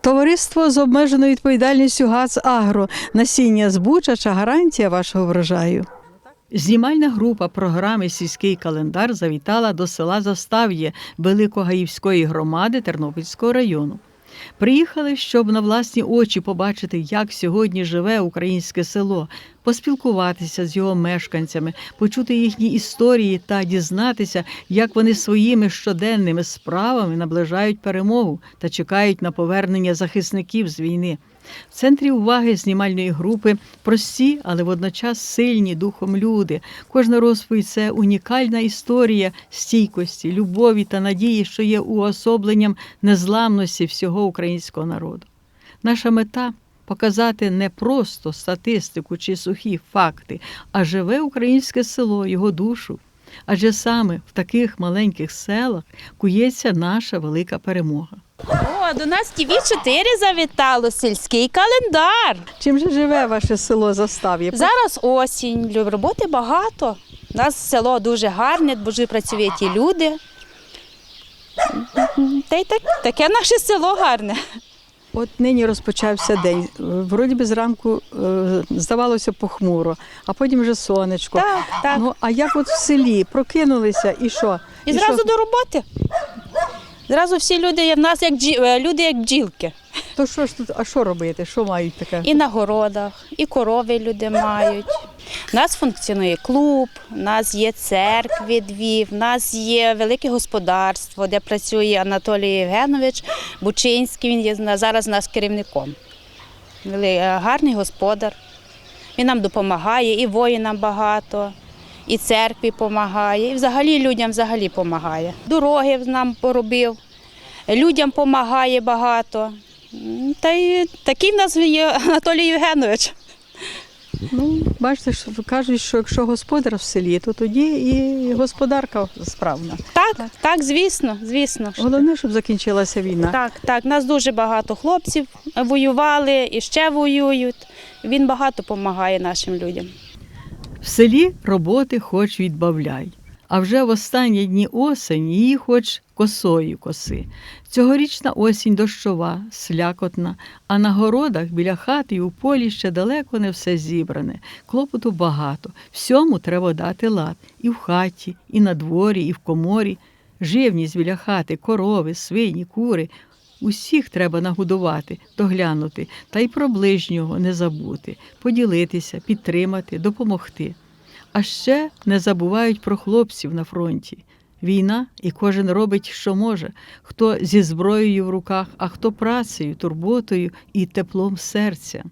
Товариство з обмеженою відповідальністю «Газ Агро. Насіння збучача гарантія вашого врожаю. Знімальна група програми Сільський календар завітала до села Застав'є Великогаївської громади Тернопільського району. Приїхали, щоб на власні очі побачити, як сьогодні живе українське село, поспілкуватися з його мешканцями, почути їхні історії та дізнатися, як вони своїми щоденними справами наближають перемогу та чекають на повернення захисників з війни. В центрі уваги знімальної групи прості, але водночас сильні духом люди. Кожна розповідь це унікальна історія стійкості, любові та надії, що є уособленням незламності всього українського народу. Наша мета показати не просто статистику чи сухі факти, а живе українське село, його душу. Адже саме в таких маленьких селах кується наша велика перемога. О, до нас ТВ 4 завітало, сільський календар. Чим же живе ваше село Застав'я? Зараз осінь, роботи багато. У нас село дуже гарне, дуже працьовиті люди. Та й так, таке наше село гарне. От нині розпочався день. Вроді би зранку е, здавалося похмуро, а потім вже сонечко. Так, так. Ну а як от в селі прокинулися і що? І зразу що? до роботи. Зразу всі люди є в нас як бджі- е, люди, як бджілки. То що ж тут, а що робити? Що мають таке? І на городах, і корови люди мають. У нас функціонує клуб, у нас є церкви дві, в нас є велике господарство, де працює Анатолій Євгенович Бучинський. Він є зараз у нас керівником. Е, Гарний господар. Він нам допомагає, і воїнам багато, і церкві допомагає, і взагалі людям взагалі допомагає. Дороги нам поробив, людям допомагає багато. Та й такий в нас є Анатолій Євгенович. Ну, бачите, що кажуть, що якщо господар в селі, то тоді і господарка справна. Так, так, звісно, звісно. Головне, щоб закінчилася війна. Так, так. Нас дуже багато хлопців воювали і ще воюють. Він багато допомагає нашим людям. В селі роботи хоч відбавляй. А вже в останні дні осені її хоч косою коси. Цьогорічна осінь дощова, слякотна, а на городах біля хати і у полі ще далеко не все зібране. Клопоту багато. Всьому треба дати лад і в хаті, і на дворі, і в коморі. Живність біля хати, корови, свині, кури. Усіх треба нагодувати, доглянути, та й про ближнього не забути, поділитися, підтримати, допомогти. А ще не забувають про хлопців на фронті. Війна, і кожен робить, що може, хто зі зброєю в руках, а хто працею, турботою і теплом серця.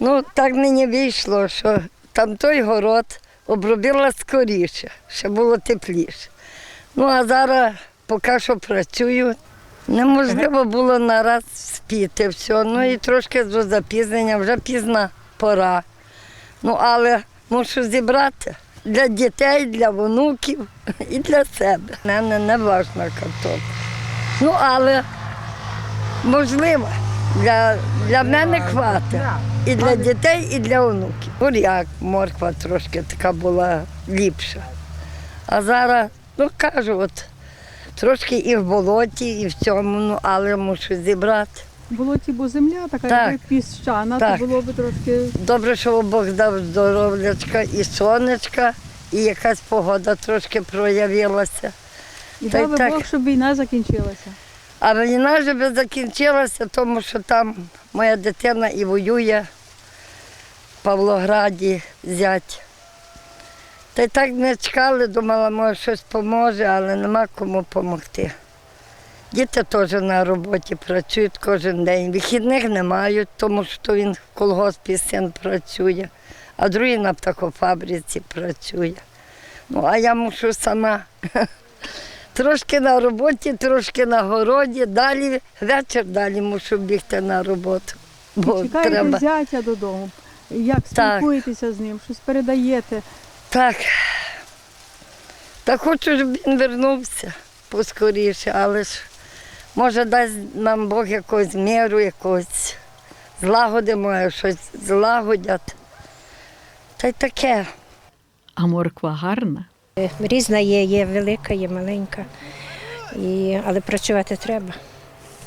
Ну, так мені вийшло, що там той город обробила скоріше, ще було тепліше. Ну, а зараз, поки що працюю, неможливо було нараз спіти все. Ну і трошки до запізнення, вже пізна пора. Ну, але мушу зібрати для дітей, для внуків і для себе. Мене не важна картопля. Ну, але можливо, для, для мене хватить. І для дітей, і для онуків. Буряк, морква трошки така була ліпша. А зараз, ну кажу, от трошки і в болоті, і в цьому, ну, але мушу зібрати. Було ті, бо земля така Так. якби піщана, Так. то було б трошки. Добре, що Бог дав здоров'ячка і сонечка, і якась погода трошки проявилася. І Та й дав би так. Бог, щоб війна закінчилася. А війна вже би закінчилася, тому що там моя дитина і воює в Павлограді зять. Та й так не чекали, думала, може щось поможе, але нема кому допомогти. Діти теж на роботі працюють кожен день. Вихідних не мають, тому що він в колгоспі син працює, а другий на птахофабриці працює. Ну, а я мушу сама. Трошки на роботі, трошки на городі, далі вечір, далі мушу бігти на роботу. бо Чекаєте треба. зятя додому. Як Так. спілкуєтеся з ним? Щось передаєте? Так. Та хочу, щоб він вернувся поскоріше, але ж може дасть нам Бог якогось міру, якогось злагоди, може, щось злагодять. Та й таке. А морква гарна. Різна є, є велика, є маленька. І, але працювати треба.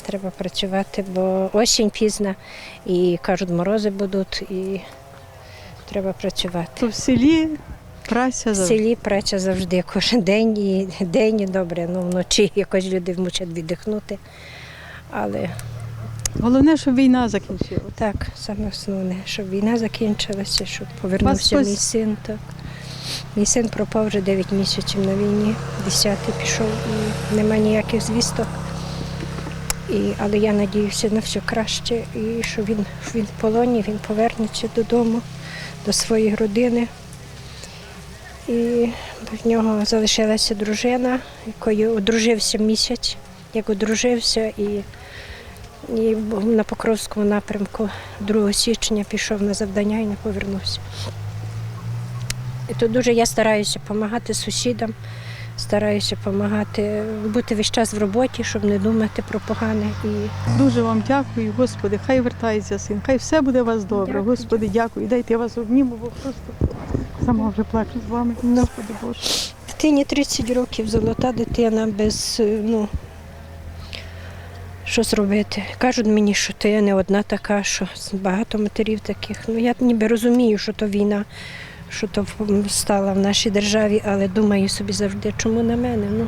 Треба працювати, бо осінь пізна і кажуть, морози будуть, і треба працювати. То в селі праця В селі праця завжди, кожен день і день і добре. Ну, вночі якось люди мусять віддихнути. Але Головне, щоб війна закінчилася. так, саме основне, щоб війна закінчилася, щоб повернувся Вас мій хтось- син. Так. Мій син пропав вже 9 місяців на війні, 10 пішов і нема ніяких звісток. І, але я надіюся на все краще, і що він, він в полоні, він повернеться додому, до своєї родини. І в нього залишилася дружина, якою одружився місяць, як одружився і, і на Покровському напрямку 2 січня пішов на завдання і не повернувся. І тут дуже я стараюся допомагати сусідам, стараюся допомагати, бути весь час в роботі, щоб не думати про погане. І Дуже вам дякую, Господи, хай вертається син, хай все буде у вас добре. Дякую. Господи, дякую. Дайте я вас обніму, бо просто сама вже плачу з вами. Господи Боже. Дитині 30 років, золота дитина без е, ну, що зробити. Кажуть мені, що то я не одна така, що багато матерів таких. Ну я ніби розумію, що то війна, що то стала в нашій державі, але думаю собі завжди, чому на мене? Ну,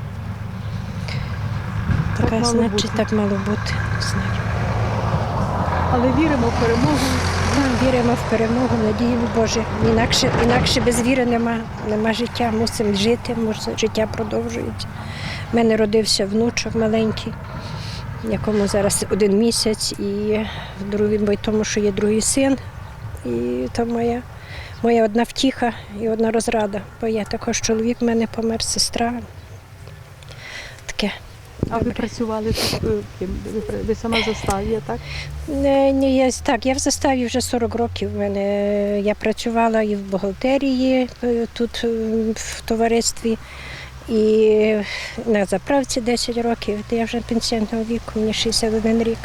така, мало значить, бути. так мало бути. Знаю. Але віримо в перемогу. Віримо в перемогу, надіємо Боже. Інакше, інакше без віри нема, нема життя. Мусимо жити, мусимо, життя продовжується. У мене родився внучок маленький, якому зараз один місяць, і другий, тому, що є другий син. І то моя, моя одна втіха і одна розрада. Бо я також чоловік в мене помер, сестра. А ви працювали тут, е, ви, сама застав'я, так? Не, ні, я, так, я в заставі вже 40 років. В Мене, я працювала і в бухгалтерії е, тут е, в товаристві, і на заправці 10 років. Я вже пенсіонного віку, мені 61 рік.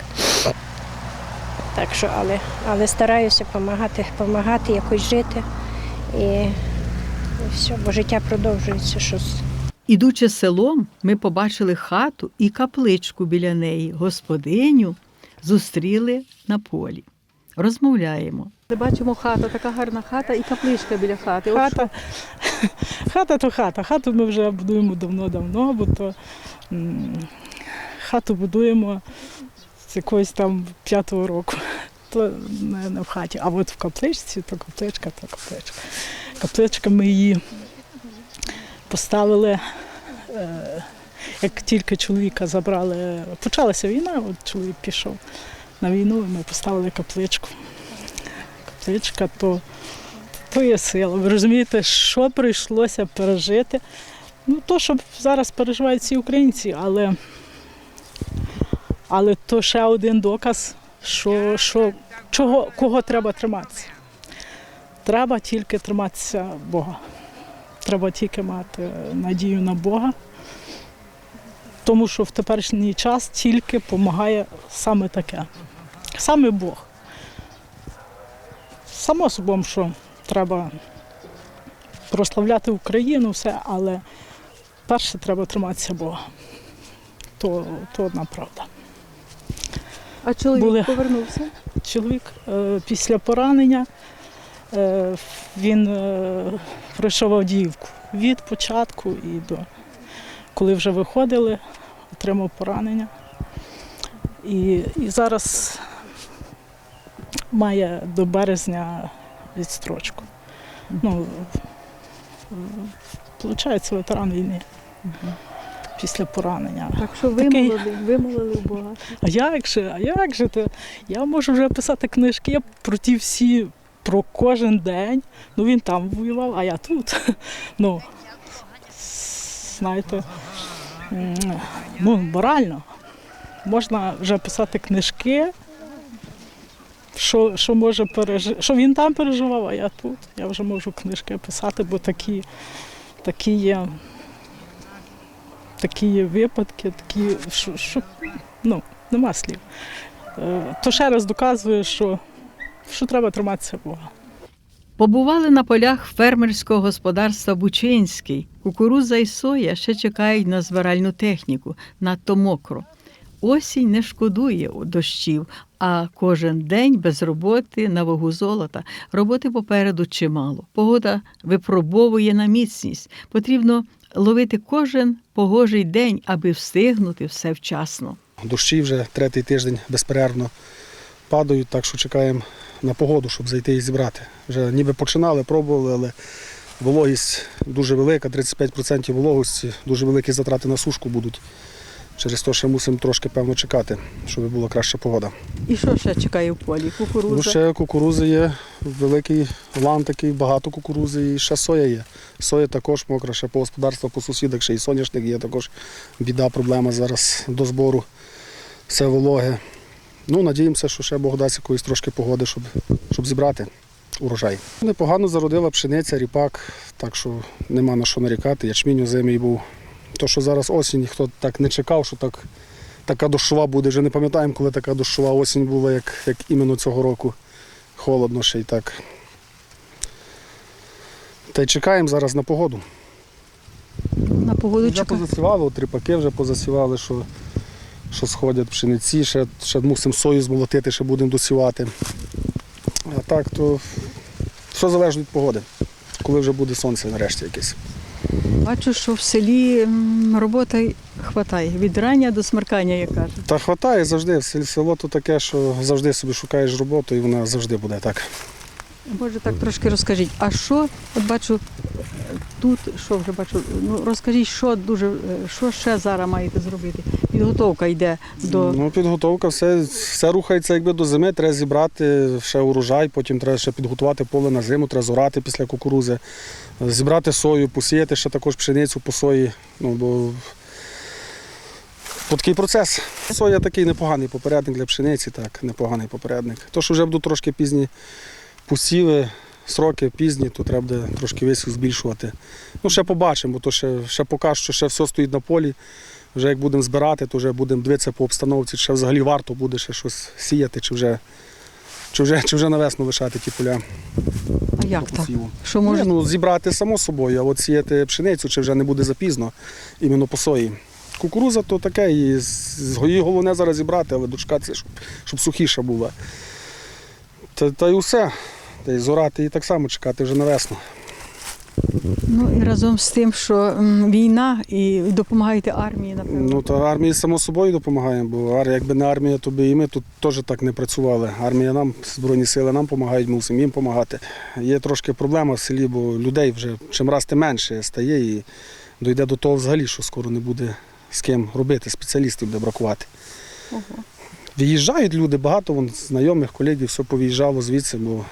Так що, але, але стараюся допомагати, допомагати, якось жити. І, і все, бо життя продовжується. Щось. Ідучи селом, ми побачили хату і капличку біля неї. Господиню зустріли на полі. Розмовляємо. Бачимо хата, така гарна хата і капличка біля хати. Хата, хата то хата. Хату ми вже будуємо давно-давно, бо то хату будуємо з якогось там п'ятого року. То не, не в хаті. А от в капличці, то капличка, то капличка. Капличка ми її поставили. Е, як тільки чоловіка забрали, почалася війна, от чоловік пішов на війну, і ми поставили капличку. Капличка то то є сила. Ви розумієте, що прийшлося пережити. Ну, то, що зараз переживають всі українці, але, але то ще один доказ, що, що чого, кого треба триматися. Треба тільки триматися Бога. Треба тільки мати надію на Бога. Тому що в теперішній час тільки допомагає саме таке. Саме Бог. Само собою, що треба прославляти Україну, все, але перше треба триматися Бога. То, то одна правда. А чоловік були. повернувся. Чоловік е, після поранення він е, пройшов Авдіївку від початку і до коли вже виходили, отримав поранення. І, і зараз має до березня відстрочку. Ну, виходить, ветеран війни після поранення. Так що Такий- вимолили, вимолили в Бога. А як же, а як же ти? Я можу вже писати книжки я про ті всі, про кожен день. Ну він там воював, а я тут. Ну, знаєте, ну, морально. Можна вже писати книжки що, що може пережи... що він там переживав, а я тут. Я вже можу книжки писати, бо такі, такі є. Такі є випадки, такі, що, що ну, нема слів. Е, То ще раз доказує, що, що треба триматися Бога. Побували на полях фермерського господарства Бучинський. Кукурудза і соя ще чекають на збиральну техніку, надто мокро. Осінь не шкодує у дощів, а кожен день без роботи на вагу золота. Роботи попереду чимало. Погода випробовує на міцність. Потрібно ловити кожен погожий день, аби встигнути все вчасно. Дощі вже третій тиждень безперервно падають, так що чекаємо на погоду, щоб зайти і зібрати. Вже ніби починали, пробували, але вологість дуже велика, 35% вологості, дуже великі затрати на сушку будуть. Через те, що мусимо трошки певно чекати, щоб була краща погода. І що ще чекає в полі? Кукурудза. Ну, ще кукурузи є, великий лан такий, багато кукурузи і ще соя є. Соя також мокра, ще по господарству, по сусідах, ще і соняшник є також біда, проблема зараз до збору. Все вологе. Ну, надіємося, що ще Бог дасть якоїсь трошки погоди, щоб, щоб зібрати урожай. Непогано зародила пшениця, ріпак, так що нема на що нарікати. Ячмінь у зимі був. То, що зараз осінь, ніхто так не чекав, що так, така дощова буде. Вже не пам'ятаємо, коли така дощова осінь була, як, як іменно цього року. Холодно ще й так. Та й чекаємо зараз на погоду. На погоду Вже чекає. позасівали, от ріпаки вже позасівали, що, що сходять пшениці, ще, ще мусимо сою змолотити, ще будемо досівати. А так, то все залежить від погоди, коли вже буде сонце нарешті якесь. Бачу, що в селі роботи хватає. Від рання до смеркання, як кажуть. Та хватає завжди. Село- Село то таке, що завжди собі шукаєш роботу і вона завжди буде так. Може, так трошки розкажіть, а що, от бачу, тут, що вже бачу, ну розкажіть, що дуже, що ще зараз маєте зробити? Підготовка йде до. Ну, підготовка, все, все рухається якби до зими, треба зібрати ще урожай, потім треба ще підготувати поле на зиму, треба зорати після кукурузи, зібрати сою, посіяти ще також пшеницю по сої. Ну, бо От такий процес. Соя такий непоганий попередник для пшениці, так, непоганий попередник. То, що вже будуть трошки пізні посіви, сроки пізні, то треба буде трошки висів збільшувати. Ну, ще побачимо, бо то ще, ще поки що ще все стоїть на полі. Вже як будемо збирати, то вже будемо дивитися по обстановці, чи ще взагалі варто буде ще щось сіяти, чи вже, чи вже, чи вже на весну лишати ті поля А як так? Що може? Ну, зібрати само собою, а от сіяти пшеницю, чи вже не буде запізно, іменно по сої. Кукуруза то таке, і її головне зараз зібрати, але дочекатися, щоб, щоб сухіша була. Та, та й усе. Та й зорати і так само чекати вже на весну. Ну і разом з тим, що війна і допомагаєте армії, напевно. Ну та армії само собою допомагає, бо якби не армія, то би і ми тут теж так не працювали. Армія нам, Збройні сили нам допомагають, мусимо їм допомагати. Є трошки проблема в селі, бо людей вже чим раз тим менше стає і дійде до того взагалі, що скоро не буде з ким робити, спеціалістів буде бракувати. Ого. Виїжджають люди, багато вон, знайомих, колегів, все повиїжджало звідси, бо,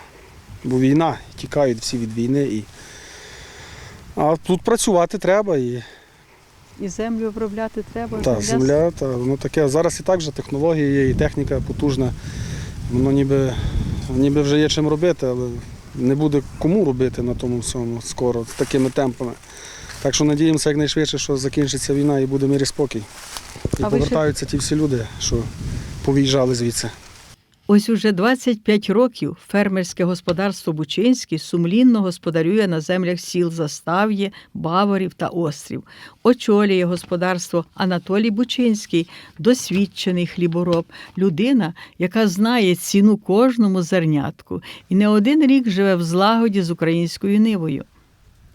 бо війна, тікають всі від війни. І... А тут працювати треба і І землю обробляти треба. так, земля, та, ну таке. Зараз і так же технології є, і техніка потужна. Воно ніби, ніби вже є чим робити, але не буде кому робити на тому всьому скоро, з такими темпами. Так що надіємося якнайшвидше, що закінчиться війна і буде мир і спокій. І А ви ще- повертаються ті всі люди, що повиїжджали звідси. Ось уже 25 років фермерське господарство Бучинське сумлінно господарює на землях сіл Застав'є, Баворів та Острів. Очолює господарство Анатолій Бучинський, досвідчений хлібороб, людина, яка знає ціну кожному зернятку і не один рік живе в злагоді з українською нивою.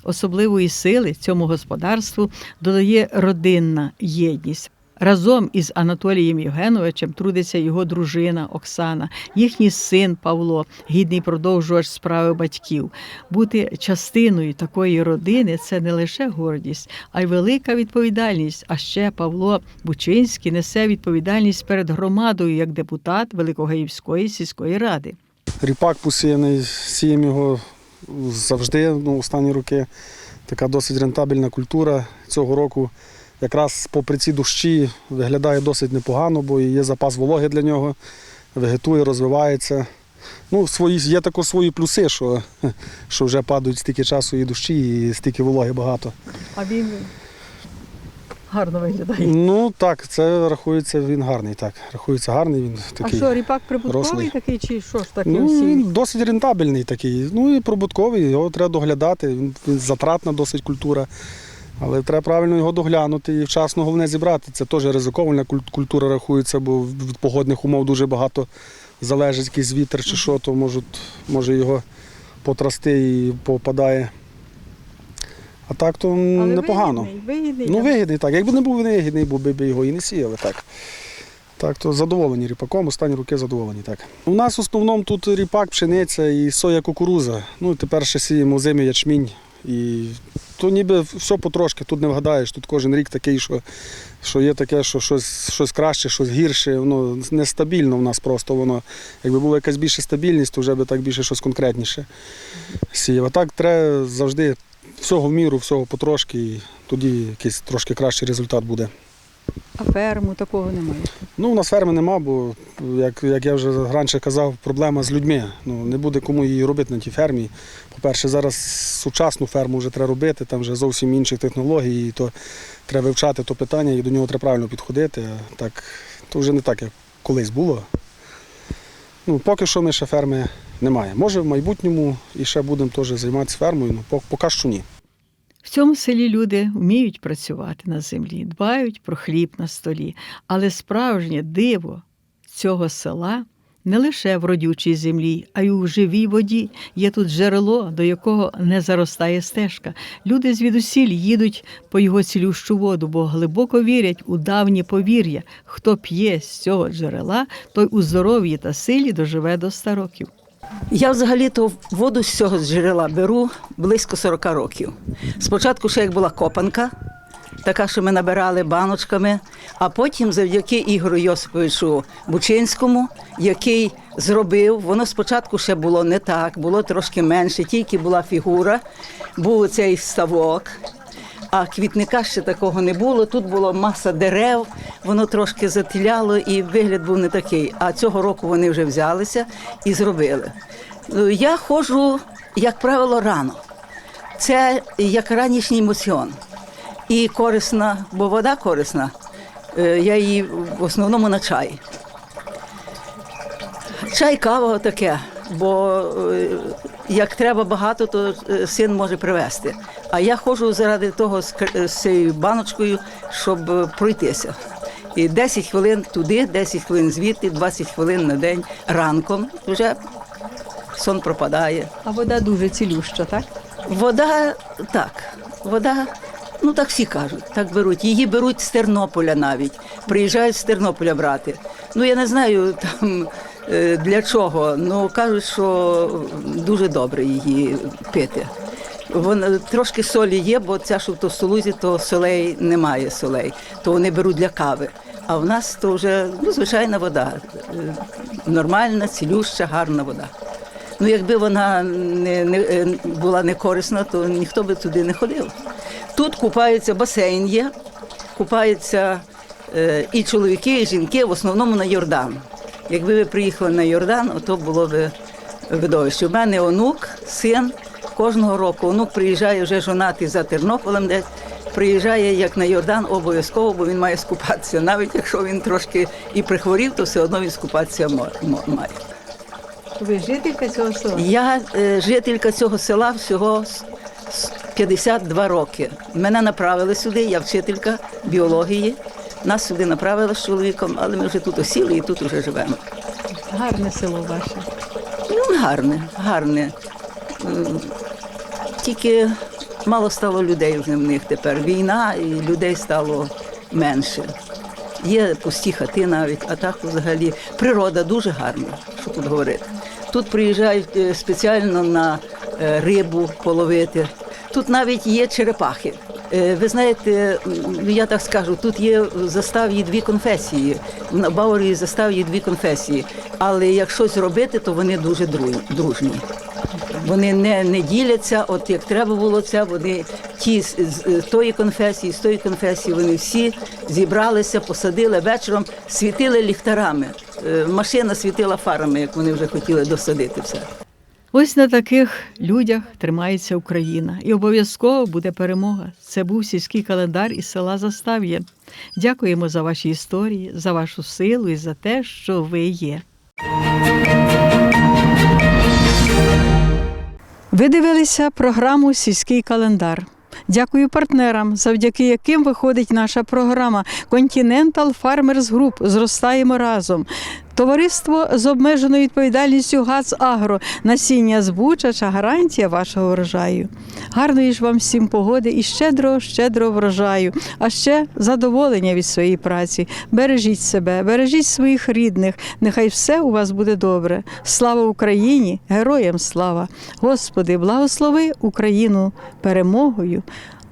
Особливої сили цьому господарству додає родинна єдність. Разом із Анатолієм Євгеновичем трудиться його дружина Оксана, їхній син Павло, гідний продовжувач справи батьків. Бути частиною такої родини це не лише гордість, а й велика відповідальність. А ще Павло Бучинський несе відповідальність перед громадою як депутат Великогаївської сільської ради. Ріпак посіяний, сіємо його завжди, ну, останні роки. Така досить рентабельна культура цього року. Якраз попри ці дощі виглядає досить непогано, бо є запас вологи для нього, вегетує, розвивається. Ну, свої, є також свої плюси, що, що вже падають стільки часу і дощі, і стільки вологи багато. А він гарно виглядає. Ну так, це рахується, він гарний, так. Рахується гарний, він А що, ріпак прибутковий рослий. такий, чи що ж таке Ну, всі? він досить рентабельний такий. Ну і прибутковий, його треба доглядати. Він затратна досить культура. Але треба правильно його доглянути і вчасно головне зібрати. Це теж ризикована культура рахується, бо від погодних умов дуже багато залежить, якийсь вітер чи що, то можуть, може його потрасти і попадає. А так то Але непогано. Вигідний, вигідний. Ну, вигідний, так. Якби не був вигідний, був би його і не сіяли. Так. Так, то задоволені ріпаком, останні роки задоволені. Так. У нас в основному тут ріпак, пшениця і соя кукуруза. Ну і тепер ще сіємо зимі ячмінь. І то ніби все потрошки, тут не вгадаєш, тут кожен рік такий, що, що є таке, що щось, щось краще, щось гірше. Воно нестабільно в нас просто воно. Якби була якась більша стабільність, то вже би так більше щось конкретніше сіяв. А так треба завжди всього в міру, всього потрошки, і тоді якийсь трошки кращий результат буде. А ферму такого немає. Ну, у нас ферми нема, бо, як, як я вже раніше казав, проблема з людьми. Ну, не буде кому її робити на тій фермі. По-перше, зараз сучасну ферму вже треба робити, там вже зовсім інші технології, і то треба вивчати то питання, і до нього треба правильно підходити. Так, то вже не так, як колись було. Ну, поки що ми ще ферми немає. Може, в майбутньому і ще будемо теж займатися фермою, ну пок- поки що ні. В цьому селі люди вміють працювати на землі, дбають про хліб на столі. Але справжнє диво цього села не лише в родючій землі, а й у живій воді. Є тут джерело, до якого не заростає стежка. Люди звідусіль їдуть по його цілющу воду, бо глибоко вірять у давнє повір'я. Хто п'є з цього джерела, той у здоров'ї та силі доживе до ста років. Я взагалі-то воду з цього джерела беру близько 40 років. Спочатку ще як була копанка, така, що ми набирали баночками, а потім завдяки Ігорю Йосиповичу Бучинському, який зробив, воно спочатку ще було не так, було трошки менше, тільки була фігура, був цей ставок. А квітника ще такого не було. Тут була маса дерев, воно трошки затіляло і вигляд був не такий. А цього року вони вже взялися і зробили. Ну, Я ходжу, як правило, рано. Це як ранішній емоціон. І корисна, бо вода корисна. Е, Я її в основному на чай. Чай, кава таке, бо е, як треба багато, то е, син може привезти. А я ходжу заради того з цією баночкою, щоб е, пройтися. І 10 хвилин туди, 10 хвилин звідти, 20 хвилин на день ранком вже сон пропадає. А вода дуже цілюща, так? Вода так, вода, ну так всі кажуть, так беруть. Її беруть з Тернополя навіть. Приїжджають з Тернополя брати. Ну я не знаю там е, для чого. Ну кажуть, що дуже добре її пити. Вон трошки солі є, бо ця що в Товстолузі, то солей немає солей, то вони беруть для кави. А в нас то вже ну, звичайна вода, е, нормальна, цілюща, гарна вода. Ну, якби вона не, не е, була не корисна, то ніхто би туди не ходив. Тут купаються басейн є, купаються е, і чоловіки, і жінки, в основному на Йордан. Якби ви приїхали на Йордан, то було б видовище. У мене онук, син кожного року. Онук приїжджає вже жонатий за Тернополем, десь приїжджає як на Йордан обов'язково, бо він має скупатися. Навіть якщо він трошки і прихворів, то все одно він скупатися має. Ви жителька цього села? Я е, жителька цього села всього с- с- 52 роки. Мене направили сюди, я вчителька біології. Нас сюди направили з чоловіком, але ми вже тут осіли і тут вже живемо. Гарне село ваше. Ну, гарне, гарне. Тільки мало стало людей в них тепер. Війна і людей стало менше. Є пусті хати навіть, а так взагалі природа дуже гарна, що тут говорити. Тут приїжджають е, спеціально на е, рибу половити. Тут навіть є черепахи. Е, Ви знаєте, я так скажу, тут є в заставі дві конфесії. В Баворії заставі є дві конфесії. Але як щось робити, то вони дуже дружні. Вони не, не діляться, от як треба було це, вони ті з, з тої конфесії, з тої конфесії, вони всі зібралися, посадили вечором, світили ліхтарами. е, машина світила фарами, як вони вже хотіли досадити все. Ось на таких людях тримається Україна, і обов'язково буде перемога. Це був сільський календар із села Застав'я. Дякуємо за ваші історії, за вашу силу і за те, що ви є. Ви дивилися програму Сільський календар. Дякую партнерам, завдяки яким виходить наша програма Continental Farmers Group Зростаємо разом. Товариство з обмеженою відповідальністю ГАЗ Агро насіння збучача гарантія вашого врожаю. Гарної ж вам всім погоди і щедрого, щедрого врожаю, а ще задоволення від своєї праці. Бережіть себе, бережіть своїх рідних. Нехай все у вас буде добре. Слава Україні! Героям слава! Господи, благослови Україну перемогою,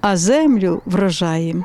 а землю врожаєм.